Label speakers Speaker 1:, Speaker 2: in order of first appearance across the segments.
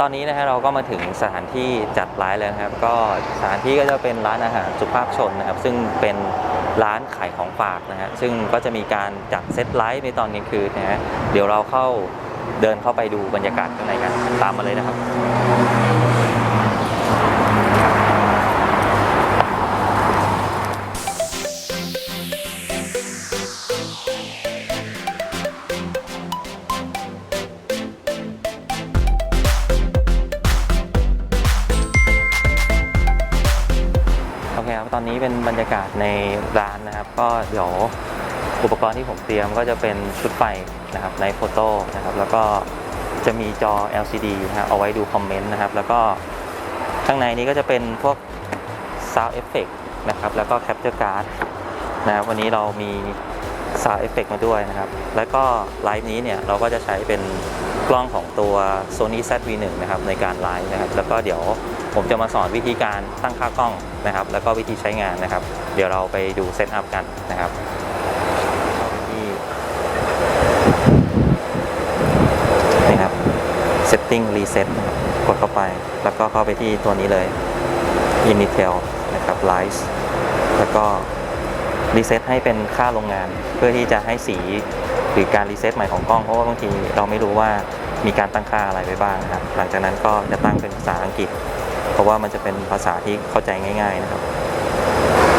Speaker 1: ตอนนี้นะฮะเราก็มาถึงสถานที่จัดไลฟ์แล้วครับ ก็สถานที่ก็จะเป็นร้านอาหารสุภาพชนนะครับ ซึ่งเป็นร้านขายของฝากนะฮะซึ่งก็จะมีการจัดเซตไลฟ์ในตอนกลางคืนนะฮะเดี๋ยวเราเข้าเดินเข้าไปดูบรรยากาศข้างในกันตามมาเลยนะครับ นี้เป็นบรรยากาศในร้านนะครับ ก็เดี๋ยวอุปกรณ์ที่ผมเตรียมก็จะเป็นชุดไฟนะครับในโฟโต้นะครับ แล้วก็จะมีจอ LCD นะฮะเอาไว้ดูคอมเมนต์นะครับ แล้วก็ข้างในนี้ก็จะเป็นพวก Sound Effect นะครับ แล้วก็ Capture Card นะครับวันนี้เรามี Sound Effect มาด้วยนะครับ แล้วก็ไลฟ์นี้เนี่ยเราก็จะใช้เป็นกล้องของตัว Sony ZV-1 นะครับในการไลฟ์นะครับ แล้วก็เดี๋ยว ผมจะมาสอนวิธีการตั้งค่ากล้องนะครับ แล้วก็วิธีใช้งานนะครับ เดี๋ยวเราไปดูเซตอัพกันนะครับที่นี่ครับ Setting Reset กดเข้าไป แล้วก็เข้าไปที่ตัวนี้เลย Intel นะครับ Light แล้วก็รีเซ็ตให้เป็นค่าโรงงาน เพื่อที่จะให้สีหรือการรีเซ็ตใหม่ของกล้อง เพราะว่าบางทีเราไม่รู้ว่ามีการตั้งค่าอะไรไว้บ้างนะครับ หลังจากนั้นก็จะตั้งเป็นภาษาอังกฤษ เพราะว่ามันจะเป็นภาษาที่เข้าใจง่าย ๆนะครับ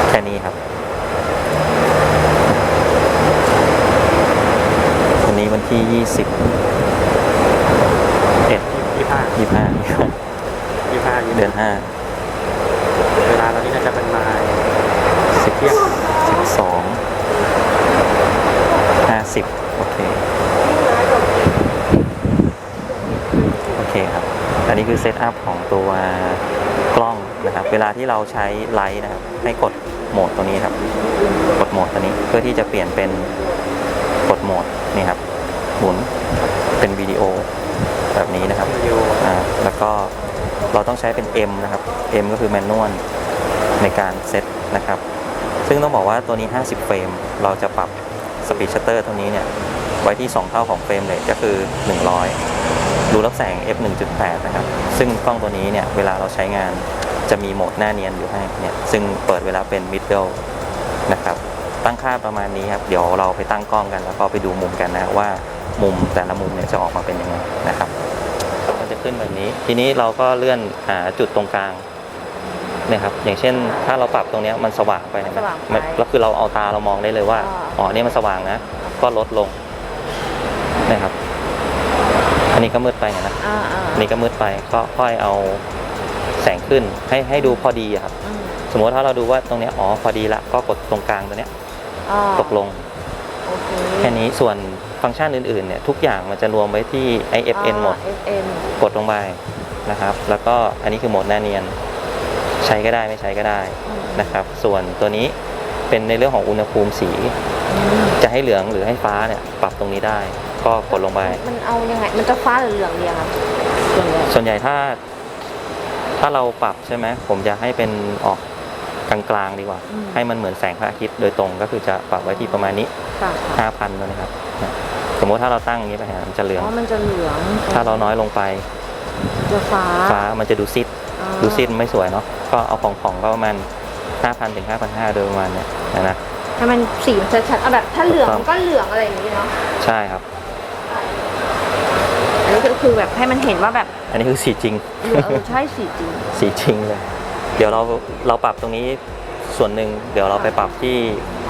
Speaker 1: แค่นี้ครับวันนี้วันที่20เอ็ด
Speaker 2: ยี่ห้า
Speaker 1: ยี่ห้า
Speaker 2: ยี่ห้า
Speaker 1: เดือนห้า
Speaker 2: เวลาตอนนี้น่าจะเป็นมา
Speaker 1: สิบเที่ยงสิบสองห้าสิบโอเค โอเคครับ อันนี้คือเซตอัพของตัวกล้องนะครับ เวลาที่เราใช้ไลท์นะครับ ให้กดโหมดตัวนี้ครับ กดโหมดตัวนี้เพื่อที่จะเปลี่ยนเป็นกดโหมดนี่ครับ หมุนเป็นวิดีโอแบบนี้นะครับ
Speaker 2: วิดีโอ
Speaker 1: อ่าแล้วก็เราต้องใช้เป็น M นะครับ M ก็คือแมนนวลในการเซตนะครับ ซึ่งต้องบอกว่าตัวนี้ 50 เฟรม เราจะปรับสปีดชัตเตอร์ตัวนี้เนี่ย ไว้ที่ 2 เท่าของเฟรมเรทก็คือ 100 ดูรับแสง f 1.8 นะครับ ซึ่งกล้องตัวนี้เนี่ยเวลาเราใช้งานจะมีโหมดหน้าเนียนอยู่ให้เนี่ยซึ่งเปิดเวลาเป็น middle นะครับตั้งค่าประมาณนี้ครับ เดี๋ยวเราไปตั้งกล้องกัน แล้วก็ไปดูมุมกันนะว่ามุมแต่ละมุมเนี่ยจะออกมาเป็นยังไงนะครับมันจะขึ้นแบบนี้ ทีนี้เราก็เลื่อนหาจุดตรงกลางเนี่ยครับอย่างเช่น ถ้าเราปรับตรงเนี้ยมันสว่างไปเห็นไหม
Speaker 3: สว่างไป
Speaker 1: มันแล้วคือเราเอาตาเรามองได้เลยว่า
Speaker 3: อ่า
Speaker 1: อ๋อเนี่ยมันสว่างนะก็ลดลงนะครับ อันนี้ก็มืดไปเห็นไหม
Speaker 3: อ่าอ่า
Speaker 1: อันนี้ก็มืดไปก็ค่อยเอาแสงขึ้นให้ให้ดูพอดีอะครับ
Speaker 3: อืม
Speaker 1: สมมติถ้าเราดูว่าตรงเนี้ยอ๋อพอดีละก็กดตรงกลางตัวเนี้ย
Speaker 3: อ่า
Speaker 1: ตกลง
Speaker 3: โอเค
Speaker 1: แค่นี้ส่วนฟังก์ชันอื่นๆเนี่ยทุกอย่างมันจะรวมไว้ที่ IFN หมด
Speaker 3: อ่า FN
Speaker 1: กดลงไปนะครับ แล้วก็อันนี้คือโหมดหน้าเนียน ใช้ก็ได้ไม่ใช้ก็ได้
Speaker 3: อืม
Speaker 1: นะครับ ส่วนตัวนี้เป็นในเรื่องของอุณหภูมิสี
Speaker 3: อืม
Speaker 1: จะให้เหลืองหรือให้ฟ้าเนี่ยปรับตรงนี้ได้ ก็กดลงไป
Speaker 3: มันเอายังไง มันจะฟ้าหรือเหลืองเรียงครับส่วนใหญ่
Speaker 1: ส่วนใหญ่ถ้า ถ้าเราปรับใช่ไหมผมจะให้เป็นออกกลางๆดีกว่า
Speaker 3: อืม
Speaker 1: ให้มันเหมือนแสงพระอาทิตย์โดยตรงก็คือจะปรับไว้ที่ประมาณนี้
Speaker 3: ค่ะ
Speaker 1: 5,000ตัวนะครับเนี่ยสมมติถ้าเราตั้งอย่างนี้ไปฮะมันจะเหลือง
Speaker 3: อ๋อมันจะเหลือง
Speaker 1: ถ้าเราน้อยลงไป
Speaker 3: จะฟ้า
Speaker 1: ฟ้ามันจะดูซิด
Speaker 3: อ่า
Speaker 1: ดูซิดไม่สวยเนาะ ก็เอาของของก็ประมาณ5,000ถึง5,500โดยประมาณเนี่ยนะนะ
Speaker 3: ให้มันสีมันชัดๆเอาแบบถ้าเหลือง
Speaker 1: ถูกต้อง
Speaker 3: ก็เหลืองอะไรอย่างนี้เนาะ
Speaker 1: ใช่ครับ
Speaker 3: อันนี้ก็คือแบบให้มันเห็นว่าแบบ
Speaker 1: อันนี้คือสีจริง
Speaker 3: เหลืองเออใช่สีจริง
Speaker 1: สีจริงเลย เดี๋ยวเราเราปรับตรงนี้ส่วนหนึ่งเดี๋ยวเราไปปรับที่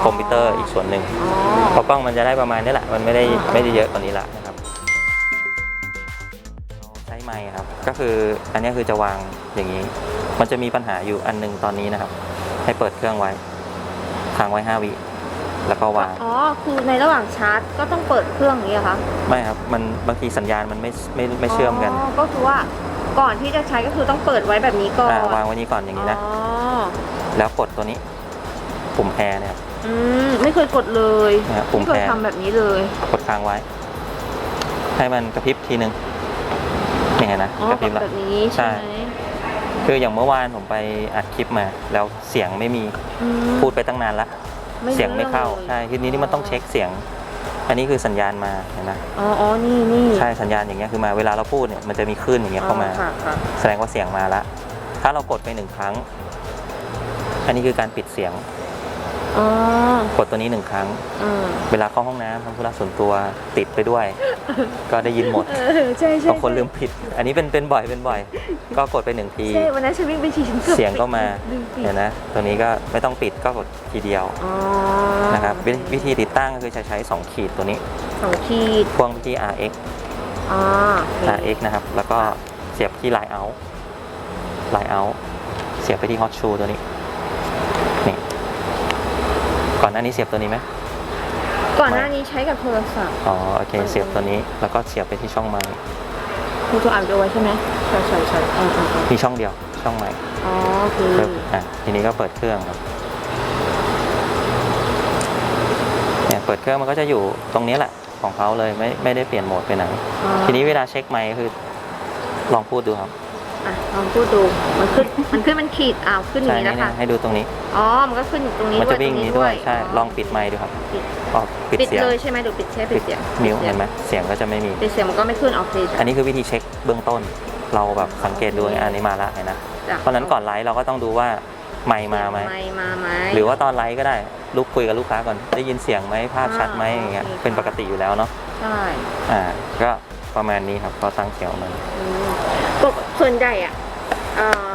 Speaker 1: คอมพิวเตอร์อีกส่วนหนึ่ง
Speaker 3: อ๋อ
Speaker 1: เพราะกล้องมันจะได้ประมาณนี้แหละ มันไม่ได้
Speaker 3: อ่า
Speaker 1: ไม่ได้เยอะกว่านี้ละนะครับเราใช้ไม้ครับ ก็คืออันนี้คือจะวางอย่างนี้ มันจะมีปัญหาอยู่อันหนึงตอนนี้นะครับ ให้เปิดเครื่องไว้ค้างไว้ 5 วิ แล้วก็วาง
Speaker 3: อ๋อคือในระหว่างชาร์จก็ต้องเปิดเครื่องอย่างนี้เหรอคะ
Speaker 1: ไม่ครับมันบางทีสัญญาณมันไม่ไม่ไม่เชื่อมกัน
Speaker 3: อ๋อก็คือว่าก่อนที่จะใช้ก็คือต้องเปิดไว้แบบนี้ก่อน
Speaker 1: อ่าวางไว้นี้ก่อนอย่างนี้นะ
Speaker 3: อ๋อ
Speaker 1: แล้วกดตัวนี้ปุ่มแพรเนี่ยครับ
Speaker 3: อืมไม่เคยกดเลย
Speaker 1: นะครับปุ่ม
Speaker 3: ไม่เคย
Speaker 1: แพร
Speaker 3: ทำแบบนี้เลย
Speaker 1: กดค้างไว้ ให้มันกระพริบทีนึงนี่ไงนะ
Speaker 3: อ๋อก
Speaker 1: ระพริบ
Speaker 3: กด
Speaker 1: แล้ว
Speaker 3: แบบนี้
Speaker 1: ใช่
Speaker 3: ใช่ไหม
Speaker 1: คืออย่างเมื่อวานผมไปอัดคลิปมา แล้วเสียงไม่มี
Speaker 3: อืม
Speaker 1: พูดไปตั้งนานละ
Speaker 3: รู้
Speaker 1: เสียงไม่เข้า
Speaker 3: รื่องลย
Speaker 1: ใช่ทีนี้นี่มันต้องเช็คเสียง อันนี้คือสัญญาณมาเห็นไหม
Speaker 3: อ๋ออ๋อนี่นี่
Speaker 1: ใช่สัญญาณอย่างเงี้ยคือมาเวลาเราพูดเนี่ยมันจะมีคลื่นอย่างเงี้ยเข้ามา
Speaker 3: อ๋อค่ะค่ะ
Speaker 1: แสดงว่าเสียงมาละถ้าเรากดไปหนึ่งครั้ง อันนี้คือการปิดเสียง
Speaker 3: อ๋อก
Speaker 1: ดตัวนี้หนึ่งครั้ง
Speaker 3: อืม
Speaker 1: เวลาเข้าห้องน้ำทำธุระส่วนตัวติดไปด้วย ก็ได้ยินหมด
Speaker 3: เออใช่ใช่
Speaker 1: บางคนลืมผิด อันนี้เป็นเป็นบ่อยเป็นบ่อย ก็กดไปหนึ่งที
Speaker 3: ใช่วันนั้นฉันวิ่งไปฉี่ฉันเกือบ
Speaker 1: เสียงก็มา
Speaker 3: ลืมปิด
Speaker 1: เห็นนะ ตัวนี้ก็ไม่ต้องปิดก็กดทีเดียว
Speaker 3: อ๋อ
Speaker 1: นะครับวิวิธีติดตั้งก็คือจะใช้2ขีดตัวนี้
Speaker 3: สองขีด
Speaker 1: พ่วงไปที่ RX
Speaker 3: อ๋อโอเค
Speaker 1: RX นะครับ แล้วก็เสียบที่ Line Out Line Out เสียบไปที่ Hot Shoe ตัวนี้นี่ ก่อนหน้านี้เสียบตัวนี้ไหม
Speaker 3: ก่อนหน้านี้ใช้กับโทรศัพท์
Speaker 1: อ๋อโอเคเสียบตัวนี้แล้วก็เสียบไปที่ช่องไม้
Speaker 3: คุณตัวอ่านดูไว้ใช่ไหมใช่ใช่ใช่อืมอืมอืม
Speaker 1: มีช่องเดียวช่องไม้
Speaker 3: อ๋อโอเค
Speaker 1: ปึ๊บอะทีนี้ก็เปิดเครื่องครับเนี่ยเปิดเครื่องมันก็จะอยู่ตรงนี้แหละของเขาเลยไม่ไม่ได้เปลี่ยนโหมดไปไหน
Speaker 3: อ๋อ
Speaker 1: ทีนี้เวลาเช็คไมค์ก็คือลองพูดดูครับ
Speaker 3: อะลองพูดดูมันขึ้นมันขึ้นมันขีดอ้าวขึ้นอ
Speaker 1: ใช่
Speaker 3: ย่างนี้
Speaker 1: นี่
Speaker 3: แล้วค่ะ
Speaker 1: นะให้ดูตรงนี้
Speaker 3: อ๋อมันก็ขึ้นอยู่ตรงนี้
Speaker 1: มัน
Speaker 3: ด้ว
Speaker 1: จะ
Speaker 3: ย
Speaker 1: วิ่ง
Speaker 3: ตรง
Speaker 1: นี้
Speaker 3: นี้
Speaker 1: ด้วยใช่
Speaker 3: อ๋อ
Speaker 1: ลองปิดไมค์ดูครับ
Speaker 3: ปิด
Speaker 1: อ๋อปิด
Speaker 3: ปิด
Speaker 1: เสียง
Speaker 3: เลยใช่ไหมดูปิดใช่ปิดเสียง
Speaker 1: นิ้ว
Speaker 3: ปิดสีย
Speaker 1: เห็
Speaker 3: ง
Speaker 1: นไหมเสียงก็จะไม่มี
Speaker 3: ปิดเสียงมันก็ไม่ขึ้นออกฟีด
Speaker 1: อันนี้คือวิธีเช็คเบื้องต้น เราแบบสังเกตดูอันนี้มาละเห็นนะเพราะฉะนั้นก่อนไลฟ์เราก็ต้องดูว่าไมค์มาไหม
Speaker 3: ไม่มาไหม
Speaker 1: หรือว่าตอนไลฟ์ก็ได้ลุกคุยกับลูกค้าก่อน ได้ยินเสียงไหมภาพชัดไหม
Speaker 3: อ่า
Speaker 1: อย่างเงี้ย
Speaker 3: โอเค
Speaker 1: เป็นปกติอยู่แล้วเนาะ
Speaker 3: ใช่
Speaker 1: อ่าก็ประมาณนี้ครับก็ตั้งเสียงมัน
Speaker 3: อืม ปกส่วนใหญ่อะเอ่อ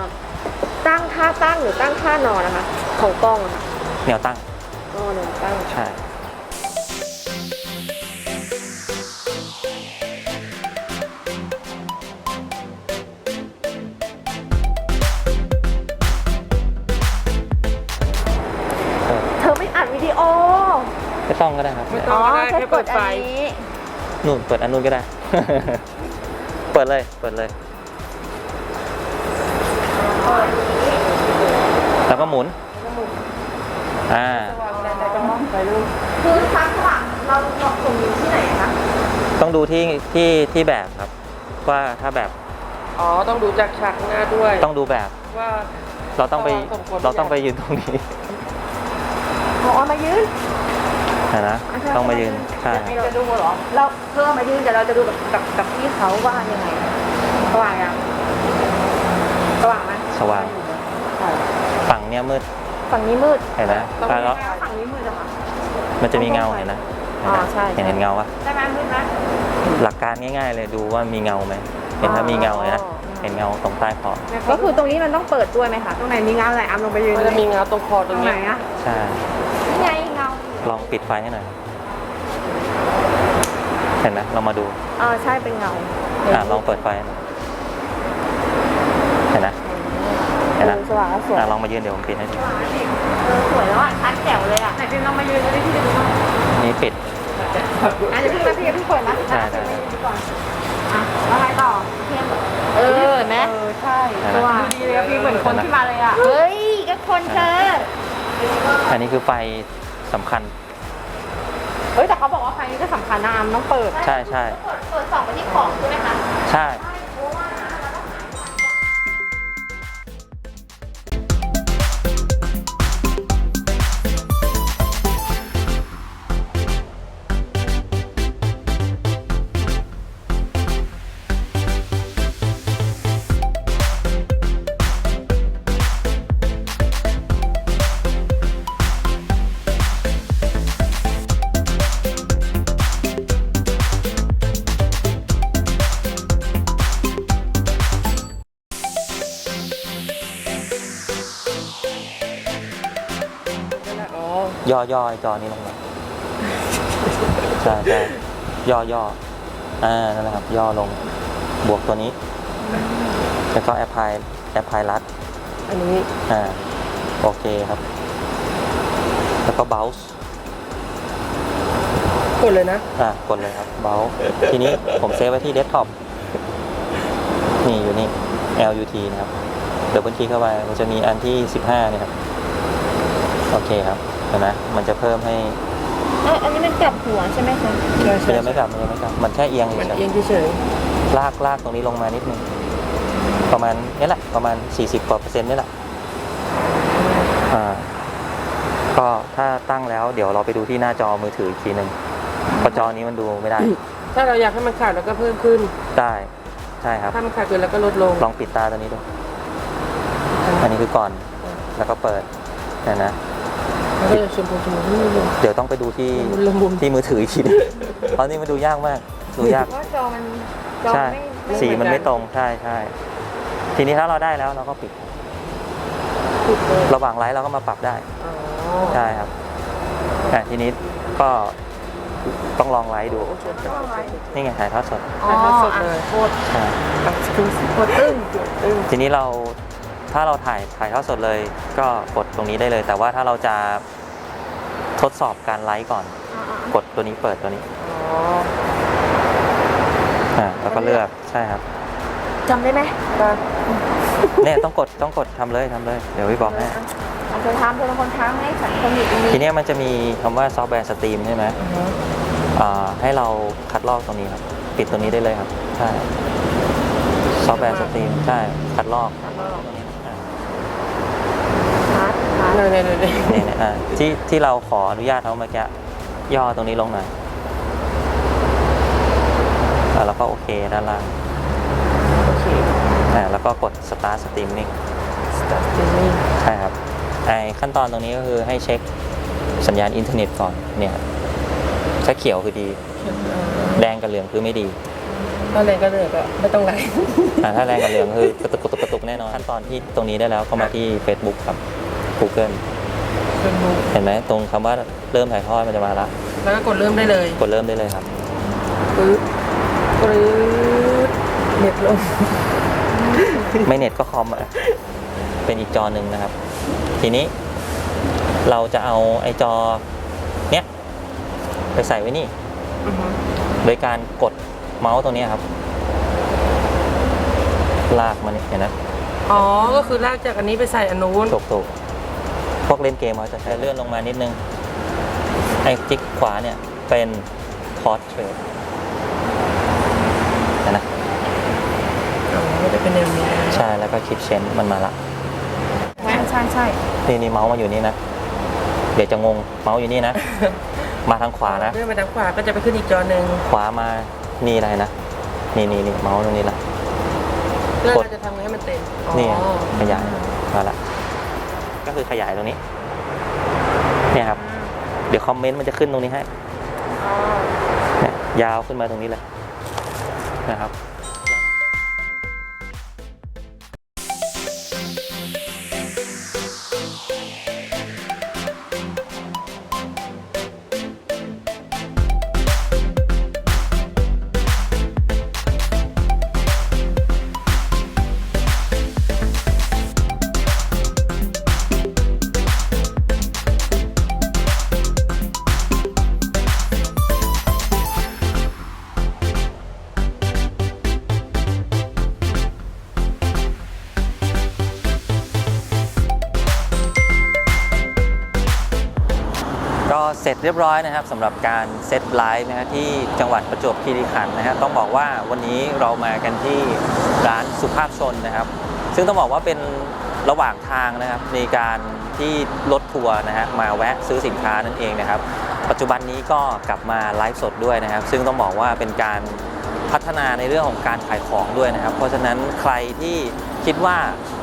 Speaker 3: ตั้งท่าตั้งหรือตั้งท่านอนนะคะ ของกล้องอะค่ะ
Speaker 1: แนวตั้ง
Speaker 3: อ๋อหนึ่งตั้ง
Speaker 1: ใช่
Speaker 3: เธอไม่อัดวิดีโอ
Speaker 1: ไม่ต้องก็ได้ครับ
Speaker 2: ไม่ต้อง
Speaker 3: อ๋อ
Speaker 2: ก็ได้
Speaker 3: แค่
Speaker 2: แค่
Speaker 3: ก
Speaker 2: เปิ
Speaker 3: ด
Speaker 2: ด
Speaker 3: อั
Speaker 2: ไฟ
Speaker 3: นนี้
Speaker 1: นู่นเปิดอันนู้นก็ได้ เปิดเลย เปิดเลย แล้วก็หมุน อ่า
Speaker 3: คือทักหลังเราเราส่งอยู่ที่ไหนคะ
Speaker 1: ต้องดูที่ที่ที่แบบครับ ว่าถ้าแบบ
Speaker 2: อ๋อ ต้องดูจากฉากหน้าด้วย
Speaker 1: ต้องดูแบบ
Speaker 2: ว่า
Speaker 1: เราต้องไป
Speaker 2: สมควร
Speaker 1: เราต้องไปยืนตรงนี้
Speaker 3: หมอมายืน
Speaker 1: นะนะต้องมายืนใช่
Speaker 3: เราจะดูเหรอ เราเพื่อมายืนแต่เราจะดูกับกับกับพี่เขาว่ายังไงสว่างยังสว่างไหม
Speaker 1: สว่าง
Speaker 3: ใช่
Speaker 1: ฝั่งเนี้ยมืด
Speaker 3: ฝั่งนี้มืด
Speaker 1: เห็นไหม
Speaker 2: ต้อง
Speaker 1: แล้ว
Speaker 3: ฝั่งนี้มืดอะค่ะ
Speaker 1: มันจะมีเงาเห็นนะ
Speaker 3: อ๋อใช่
Speaker 1: เห็นเห็นเงาปะ
Speaker 3: ได้ไหมมืดไหม
Speaker 1: หลักการง่าย ๆ เลยดูว่ามีเงาไหมเห็นถ้ามีเงาเลยนะ
Speaker 3: อ๋อ
Speaker 1: เห็นเงาตรงใต้คอ
Speaker 3: ก็คือตรงนี้มันต้องเปิดด้วยไหมคะตรงไหนมีเงาอะไรอ้ำลงไปยืน
Speaker 2: มันจะมีเงาตรงคอตรงเนี้ย
Speaker 3: อะ
Speaker 1: ใช่
Speaker 3: นี่ไงเงา
Speaker 1: ลองปิดไฟให้หน่อยเห็นไหมเรามาดู
Speaker 3: เออใช่เป็นเงา
Speaker 1: อะลองเปิดไฟหน่อยเห็นนะ เห็นนะ
Speaker 3: สว่างแล้วสวย
Speaker 1: อะลองมายืนเดี๋ยวผมปิดให้ดู
Speaker 3: เออสวยแล้วอะชัดแจ๋วเลยอะไหนพี่ลองมายืนดูดิพี่จะดูหน่อย
Speaker 1: นี่ปิด
Speaker 3: อะเดี๋ยวพี่มาพี่พี่เปิดนะ
Speaker 1: ได้ได้
Speaker 3: ก่อนอะแล้วไงต่อเทียมเออเห็นไหม
Speaker 2: เออใช่
Speaker 1: เห็น
Speaker 3: ส
Speaker 1: ไหม
Speaker 3: ว่าง
Speaker 2: ดูดีเลยอะพี่เหมือนคนที่มาเลยอะ
Speaker 3: เฮ้ยก็คนเธอ
Speaker 1: อันนี้คือไฟสำคัญ
Speaker 3: เฮ้ยแต่เขาบอกว่าไฟนี้ก็สำคัญนะอามต้องเปิด
Speaker 1: ใช่ใช่
Speaker 3: เปิดเปิดส่องไปที่ของใช่ไหมคะ
Speaker 1: ใช่
Speaker 2: อ๋อ
Speaker 1: ย่อย่อไอ้จอนี้ลงมาใช่ใช่ย่อย่ออ่านั่นแหละครับ ย่อลงบวกตัวนี้ แล้วก็แอปพลายแอปพลายรัด
Speaker 2: อันนี้
Speaker 1: อ่าโอเคครับ แล้วก็เบลส์
Speaker 2: กดเลยนะ
Speaker 1: อ่ากดเลยครับเบลทีนี้ผมเซฟไว้ที่เดสก์ท็อปนี่อยู่นี่ LUT นะครับ เดี๋ยวบันทีเข้าไปมันจะมีอันที่ 15เนี่ยครับ โอเคครับเห็นไหมมันจะเพิ่มให้
Speaker 3: เอออันนี้มันกลับหัวใช่ไหมคะ
Speaker 2: ใช่
Speaker 1: มัน
Speaker 2: ใช่
Speaker 1: ยังไม่กลับมันยังไม่กลับ มันแค่เอียง
Speaker 2: เหมือน
Speaker 1: เฉย
Speaker 2: เอียงเฉย
Speaker 1: ๆลากลากตรงนี้ลงมานิดนึงประมาณนี้แหละประมาณ 40กว่าเปอร์เซ็นต์นี่แหละอ่าก็ถ้าตั้งแล้วเดี๋ยวเราไปดูที่หน้าจอมือถืออีกทีหนึ่งเพราะจอนี้มันดูไม่ได้
Speaker 2: ถ้าเราอยากให้มันขาดเราก็เพิ่มขึ้น
Speaker 1: ได้ใช่ครับ
Speaker 2: ถ้ามันขาดเกินเราก็ลดลง
Speaker 1: ลองปิดตาตัวนี้ดู อันนี้คือก่อน แล้วก็เปิดเนี่ยนะ
Speaker 2: แล้วก็จะชมพูชมพูนี่เลย
Speaker 1: เดี๋ยวต้องไปดูที่
Speaker 2: ละมุน
Speaker 1: ที่มือถืออีกทีนึงเพราะนี่มันดูยากมาก ดูยาก
Speaker 3: เพราะจอมันจอ
Speaker 1: ใช่
Speaker 3: ไม่ไม่
Speaker 1: สีมัน
Speaker 2: เหมื
Speaker 1: ไม่
Speaker 2: อนกัน
Speaker 1: ตรง ใช่ใช่ ทีนี้ถ้าเราได้แล้วเราก็ปิด
Speaker 2: สุดเลย
Speaker 1: ระหว่างไลฟ์เราก็มาปรับได้
Speaker 2: อ๋อ
Speaker 1: ใช่ครับแต่ทีนี้ก็ต้องลองไลฟ์ดู
Speaker 3: ต้องเอาไว้
Speaker 1: นี่ไงถ่ายทอดสด
Speaker 3: อ๋อ
Speaker 2: ถ่ายทอดสดเลย
Speaker 3: โคตร
Speaker 1: ใช่
Speaker 3: โคตรตึ้ง
Speaker 2: ตึ้ง
Speaker 1: ทีนี้เรา ถ้าเราถ่ายถ่ายทอดสดเลยก็กดตรงนี้ได้เลย แต่ว่าถ้าเราจะทดสอบการไลฟ์ก่อน
Speaker 3: อ่าก
Speaker 1: ดตัวนี้เปิดตัวนี้
Speaker 2: อ๋อ
Speaker 1: อ่าแล้วก็เลือกใช่ครับ
Speaker 3: ๆจำได้ไหม
Speaker 2: ค่ะ
Speaker 1: เนี่ยต้องกดต้องกดทำเลยทำเลย เดี๋ยวพี่บอกให้
Speaker 3: เอาเธอทำเธอเป็นคนทำให้ฉันคนอยู่ตรงนี้
Speaker 1: ทีเนี้ยมันจะมีคำว่าซอฟต์แวร์สตรีมใช่ไหม
Speaker 2: อือฮะ
Speaker 1: อ่าให้เราคัดลอกตรงนี้ครับ ปิดตัวนี้ได้เลยครับ ใช่ซอฟต์แวร์สตรีมใช่คัดลอกอ่า
Speaker 3: ฮาร์ดฮาร์ด
Speaker 2: เนี่ยเนี่ยเนี่ย
Speaker 1: เนี่ยเนี่ยอ่าที่ที่เราขออนุญาตเขาเมื่อกี้ย่อตรงนี้ลงหน่อยอ่าแล้วก็โอเคด้านล่าง
Speaker 2: โอเค
Speaker 1: อ่าแล้วก็กด start streaming
Speaker 2: start streaming
Speaker 1: ใช่ครับไอขั้นตอนตรงนี้ก็คือให้เช็คสัญญาณอินเทอร์เน็ตก่อนเนี่ยถ้าเขียวคือดี แดงกับเหลืองคือไม่ดี
Speaker 2: ถ้าแรงก็เลยก็ไม่ต้องไลฟ์
Speaker 1: อ่าถ้าแดงกับเหลืองคือกระตุกกระตุกกระตุกแน่นอนขั้นตอนที่ตรงนี้ได้แล้วก็มาที่ Facebook กับ Google
Speaker 2: เป็นมุม
Speaker 1: เห็นไหมตรงคำว่าเริ่มถ่ายทอดมันจะมาละ
Speaker 2: แล้วก็กดเริ่มได้เลย
Speaker 1: กดเริ่มได้เลยครับ
Speaker 2: ปึ๊บปึ๊บเน็ตลง
Speaker 1: ไม่เน็ตก็คอมอะเป็นอีกจอหนึ่งนะครับ ทีนี้ เราจะเอาไอจอ เนี้ยไปใส่ไว้นี่
Speaker 2: อือฮึ
Speaker 1: โดยการกดเมาส์ตัวเนี้ยครับ ลากมาเนี่ยเห็นไหม
Speaker 2: อ๋อ ก็คือลากจากอันนี้ไปใส่อันนู้น
Speaker 1: ถูกถูกพ วกเล่นเกมเขาจะใช้เลื่อนลงมานิดนึงไอ้จิ๊กขวาเนี่ยเป็นพอร์ตเทรดนะ
Speaker 2: อ๋อมันจะเป็นแนวนี้
Speaker 1: ใช่แล้วก็คลิปเชนมันมาละ
Speaker 3: ใช่ใช่ใช่
Speaker 1: นี่นี่เมาส์มาอยู่นี่นะ เดี๋ยวจะงงเมาส์อยู่นี่นะ มาทางขวานะ
Speaker 2: เลื่อนไปทางขวาก็จะไปขึ้นอีกจอหนึ่ง
Speaker 1: ขวามานี่อะไรนะนี่นี่นี่เมาส์ตรงนี้ละ
Speaker 2: เลื่อน
Speaker 1: กด
Speaker 2: เราจะทำไงให้มันเต็มอ๋อ
Speaker 1: นี่ไงขยายมาละ ก็คือขยายตรงนี้ เนี่ยครับ เดี๋ยวคอมเมนต์มันจะขึ้นตรงนี้ให้
Speaker 3: อ๋อ
Speaker 1: เนี่ยยาวขึ้นมาตรงนี้เลยนะครับ เรียบร้อยนะครับสำหรับการเซตไลฟ์นะฮะที่จังหวัดประจวบคีรีขันธ์นะฮะต้องบอกว่าวันนี้เรามากันที่ร้านสุภาพชนนะครับ ซึ่งต้องบอกว่าเป็นระหว่างทางนะครับในการที่รถทัวร์นะฮะมาแวะซื้อสินค้านั่นเองนะครับ ปัจจุบันนี้ก็กลับมาไลฟ์สดด้วยนะครับ ซึ่งต้องบอกว่าเป็นการพัฒนาในเรื่องของการขายของด้วยนะครับ เพราะฉะนั้นใครที่คิดว่า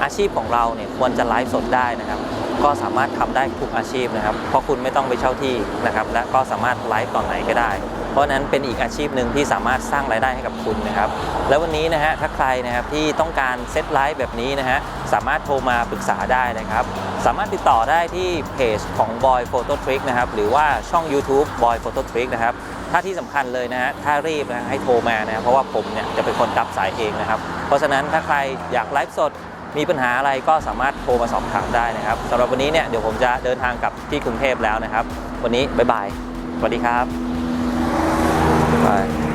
Speaker 1: อาชีพของเราเนี่ยควรจะไลฟ์สดได้นะครับ ก็สามารถทำได้ทุกอาชีพนะครับ เพราะคุณไม่ต้องไปเช่าที่นะครับ และก็สามารถไลฟ์ตอนไหนก็ได้ เพราะนั้นเป็นอีกอาชีพหนึ่งที่สามารถสร้างรายได้ให้กับคุณนะครับ แล้ววันนี้นะฮะถ้าใครนะครับที่ต้องการเซตไลฟ์แบบนี้นะฮะสามารถโทรมาปรึกษาได้นะครับ สามารถติดต่อได้ที่เพจของ Boy Photo Trick นะครับหรือว่าช่อง YouTube Boy Photo Trick นะครับถ้าที่สำคัญเลยนะฮะ ถ้ารีบนะให้โทรมานะครับเพราะว่าผมเนี่ยจะเป็นคนรับสายเองนะครับ เพราะฉะนั้นถ้าใครอยากไลฟ์สด มีปัญหาอะไรก็สามารถโทรมาสอบถามได้นะครับสำหรับวันนี้เนี่ยเดี๋ยวผมจะเดินทางกลับที่กรุงเทพแล้วนะครับ วันนี้บ๊ายบายสวัสดีครับบาย